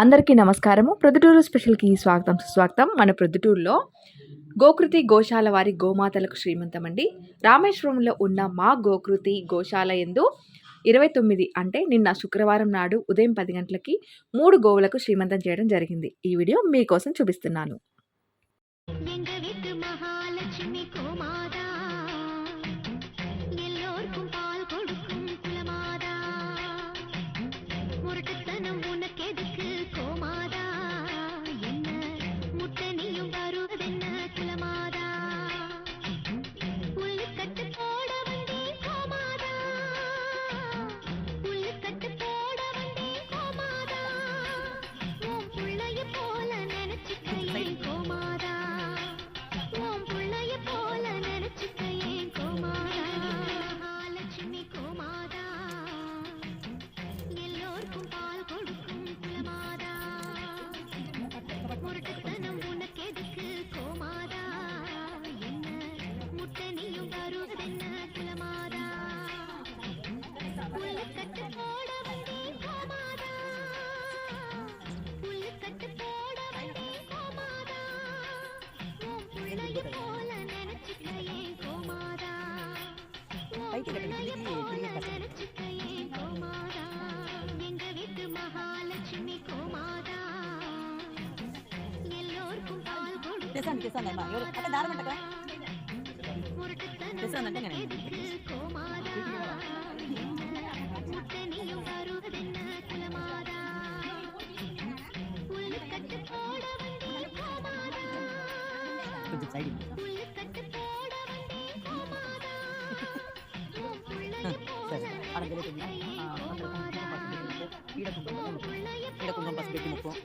అందరికీ నమస్కారము. ప్రొద్దుటూరు స్పెషల్కి స్వాగతం సుస్వాగతం. మన ప్రొద్దుటూరులో గోకృతి గోశాల వారి గోమాతలకు శ్రీమంతం అండి రామేశ్వరంలో ఉన్న మా గోకృతి గోశాల ఎందు ఇరవై తొమ్మిది అంటే నిన్న శుక్రవారం నాడు ఉదయం పది గంటలకి మూడు గోవులకు శ్రీమంతం చేయడం జరిగింది. ఈ వీడియో మీకోసం చూపిస్తున్నాను. பேசாம பேசாம இவரு அட்ட தாரமாட்டக்கா பேசாம கோமாதா கொஞ்சம் சைடு இடக்குங்கம் பஸ் பெட்டி முப்போம்.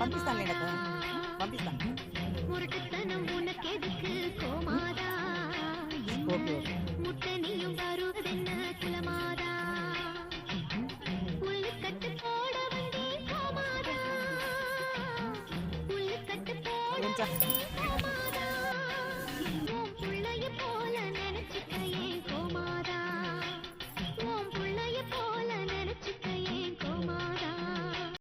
பம்பிஸ்தான் இடக்கும் பம்பிஸ்தான் ஓகே ஓகே. 这。